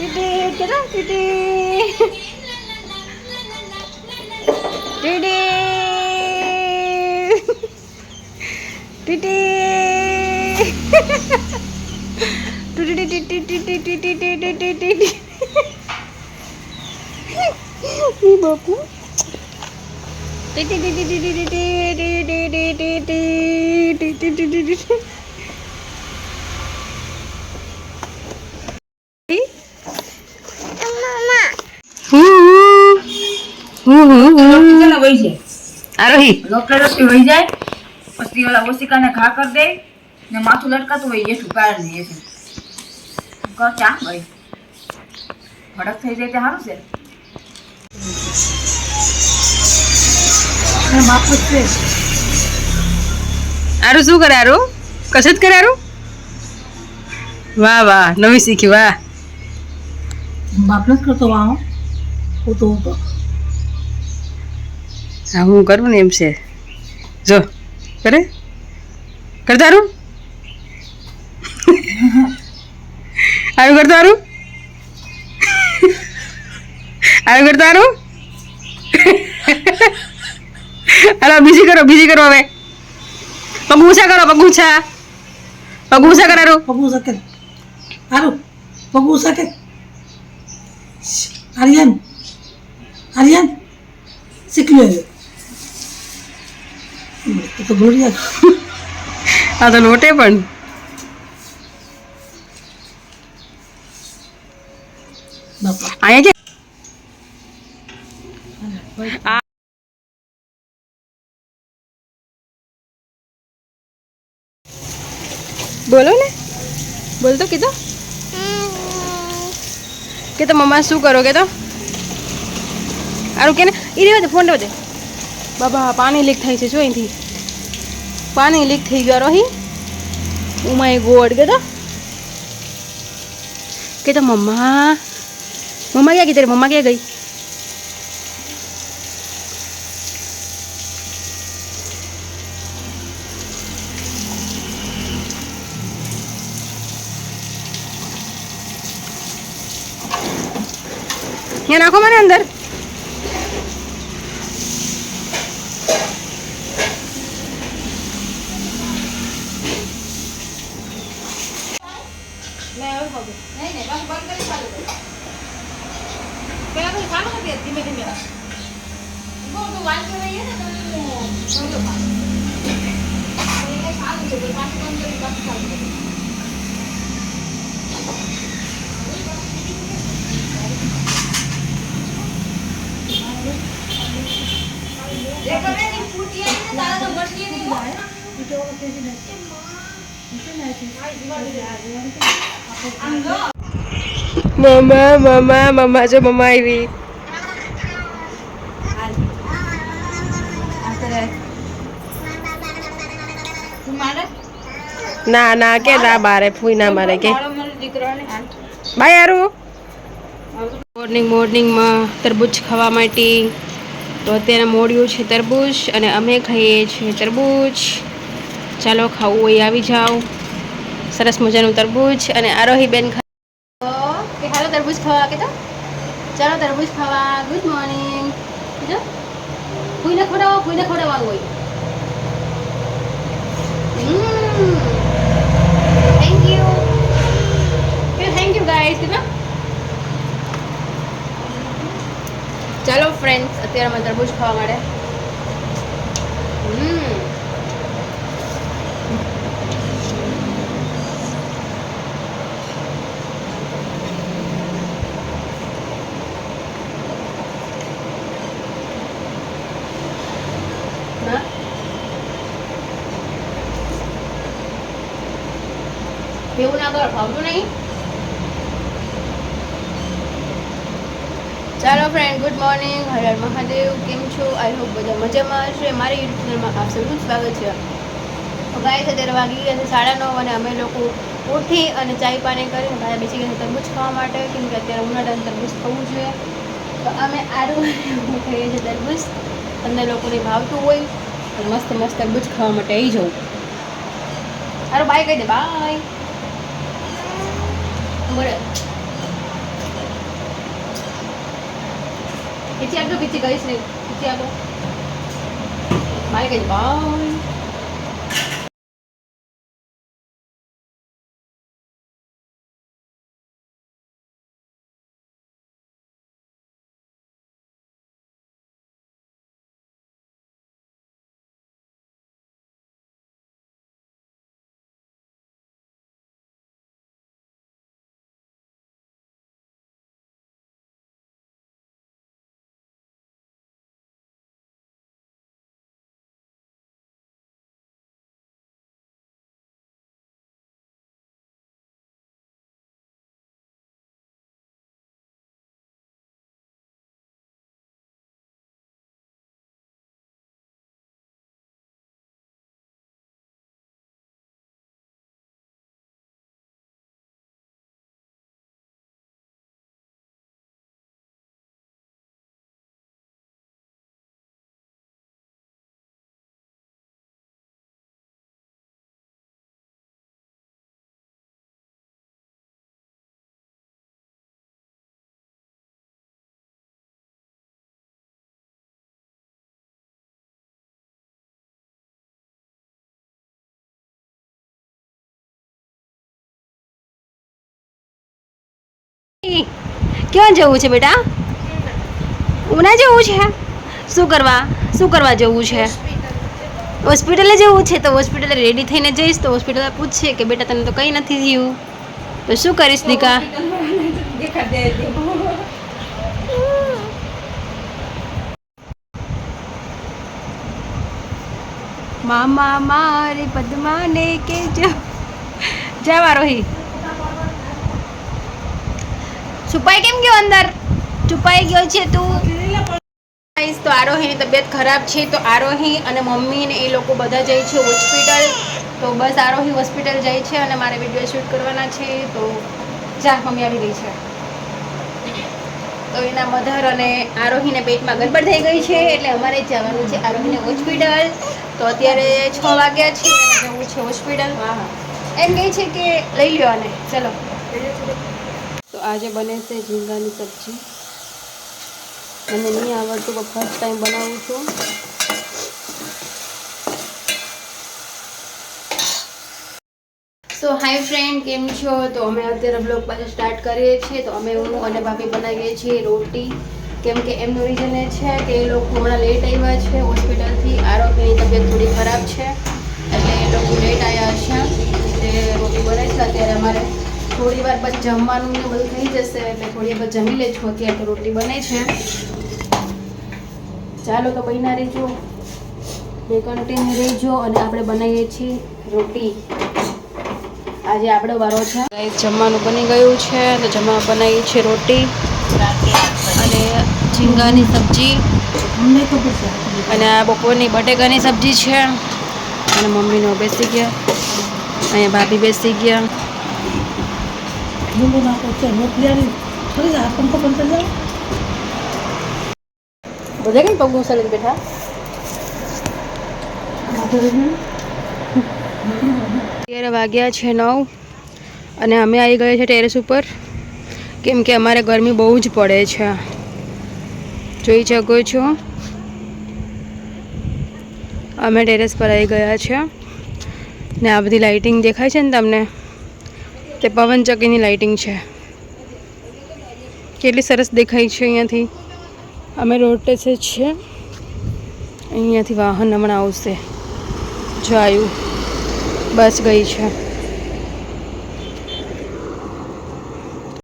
TT કેતા ટીટી ટીટી ટીટી બાપુ ડોક્ટર વહી જાય આરોહી ડોક્ટર ડોક્ટર વહી જાય. પછી ઓલા ઓશિકાને ઘા કરી દે ને માથું લટકાતું હોય એઠું કાઢ દે એઠું કહો ચા ભાઈ. ભડક થઈ જાય તે સારું છે. આરું શું કરે આરું? કસરત કરે આરું? વાહ વાહ નવી શીખી વાહ. બાપ નથી કરતો વાહ હું તો. હું, હા કરું ને એમ છે. જો, કરે? કરતા આરું આરું કરતા આરું આરું કરતા આરું હાલો, બીજી કરો બીજી કરો હવે. પગ ઊંચા કરો પગ ઊંચા પગ ઊંચા કરારું. પગું શકે સારું પગું શકે આર્યન. આર્યન. શીખી લે તો ગોળિયા આ તો લોટે પણ. અહીંયા કે આ બોલો ને. બોલ તો કીધો. કે તો મમ્મા શું કરો કે તો? આરું કે ને. એ રેવા દે ફોન રેવા દે. બાબા પાણી લીક થાય છે જો અહીંથી. પાણી લીક થઈ ગયો રહી ઉમાય ગોડ તો કે તો મમ્મા મમ્મા ક્યાં ગઈ તારી મમ્મા ક્યાં ગઈ ત્યાં નાખો મને અંદર મમ્મા મમ્મા મમ્મા જો મમ્મા આવી ના ના કે ના બારે ફૂઈ ના મારે કે બાય યારું મોર્નિંગ મોર્નિંગમાં તરબૂચ ખાવા માટે. તો અત્યારે મોડ્યું છે તરબૂચ અને અમે ખાઈએ છીએ તરબૂચ. ચાલો ખાવું હોય આવી જાઓ. સરસ મજાનું તરબૂચ અને આરોહી બેન કે હાલો તરબૂચ ખાવા કે ચાલો તરબૂચ ખાવા. ગુડ મોર્નિંગ જો ફૂઈને ખવડાવો ફૂઈને ખવડાવવાનું હોય. Thank you thank you guys કેટલા ચાલો ફ્રેન્ડ્સ અત્યારે અમે તરબૂચ ખાવા માટે હમ હા એવું ના કરો ભાવતું નહીં. ચાલો ફ્રેન્ડ ગુડ મોર્નિંગ હર મહાદેવ. કેમ છો? આઈ હોપ બધા મજામાં હશે. મારી યુટ્યુબ ચેનલમાં આપ સૌનું સ્વાગત છે. તો ગાય અત્યારે વાગી ગયા છે સાડા નવ અને અમે લોકો ઉઠી અને ચાય પાણી કરીને ભાઈ બેસી ગયા તરબૂચ ખાવા માટે, કેમ કે અત્યારે ઉનાળાનું તરબૂચ ખાવું જોઈએ તો અમે આડું ખાઈએ છીએ તરબૂચ. તમને લોકોને ભાવતું હોય, તો મસ્ત મસ્ત તરબૂચ ખાવા માટે આવી જવું સારું બાય કહી દે બાય મળે. પછી આગળ પછી ગઈશ નહીં. પછી આગળ. મારે કઈ બાય. ક્યાં જવું છે બેટા? ઉના જવું છે? શું કરવા? શું કરવા જવું છે? હોસ્પિટલે જવું છે તો હોસ્પિટલે રેડી થઈને જઈશ તો હોસ્પિટલ પૂછશે કે બેટા તને તો કંઈ નથી થયું. તો શું કરીશ, દીકા? મામા મારી પદ્માને કે જવા રોહી. છુપાઈ કેમ ગયો અંદર? છુપાઈ ગયો છે તું. તો આરોહીની તબિયત ખરાબ છે તો આરોહી અને મમ્મી ને એ લોકો બધા જાય છે હોસ્પિટલ. તો બસ આરોહી હોસ્પિટલ જાય છે અને મારે વીડિયો શૂટ કરવાના છે તો જા મમ્મી આવી ગઈ છે. તો એના મધર અને આરોહીને પેટમાં ગડબડ થઈ ગઈ છે એટલે અમારે જવાનું છે આરોહીને હોસ્પિટલ. તો અત્યારે છ વાગ્યા છે જવું છે હોસ્પિટલ. એમ કહે છે કે લઈ લ્યો અને ચલો. તો આજે બને છે ઝીંગાની સબ્જી. મને નહીં આવડતું, પણ ફર્સ્ટ ટાઈમ બનાવું છું. સો હાય ફ્રેન્ડ કેમ છો? તો અમે અત્યારે બ્લોગ પાછો સ્ટાર્ટ કરીએ છીએ. તો અમે હું અને ભાભી બનાવીએ છીએ રોટી. કેમ કે એમનું રીઝન એ છે કે એ લોકો હમણાં લેટ આવ્યા છે હોસ્પિટલથી. આરોગ્યની તબિયત થોડી ખરાબ છે. એટલે એ લોકો લેટ આવ્યા છે એટલે રોટી બને છે અત્યારે અમારે થોડી વાર પછી જમવાનું ને બધું થઈ જશે એટલે થોડી વાર જમી લેજો. અત્યારે તો રોટી બને છે. ચાલો તો બન્યા રહેજો. બે કન્ટિન્યુ રહીજો અને આપણે બનાવીએ છીએ રોટી. આજે આપણો વારો છે. જમવાનું બની ગયું છે તો જમવા બનાવી છે રોટી અને ઝીંગાની સબ્જી. અને આ બપોરની બટેકાની સબ્જી છે. અને મમ્મીનો બેસી ગયા. અહીંયા ભાભી બેસી ગયા. લીંબુ નાખો છે રોટલી થોડી આ પંખો બંધ કરી જાઓ બધા કઈ પગ બેઠા? અત્યારે વાગ્યા છે નવ અને અમે આવી ગયા છે ટેરેસ ઉપર. કેમ કે અમારે ગરમી બહુ જ પડે છે. જોઈ શકો છો. અમે ટેરેસ પર આવી ગયા છે. ને આ બધી લાઇટિંગ દેખાય છે ને તમને? તે પવનચક્કીની લાઇટિંગ છે. કેટલી સરસ દેખાય છે અહીંયાથી. અમે રોડ ટેસે છે. અહીંયાથી વાહન હમણાં આવશે. જો આવ્યું બસ ગઈ છે.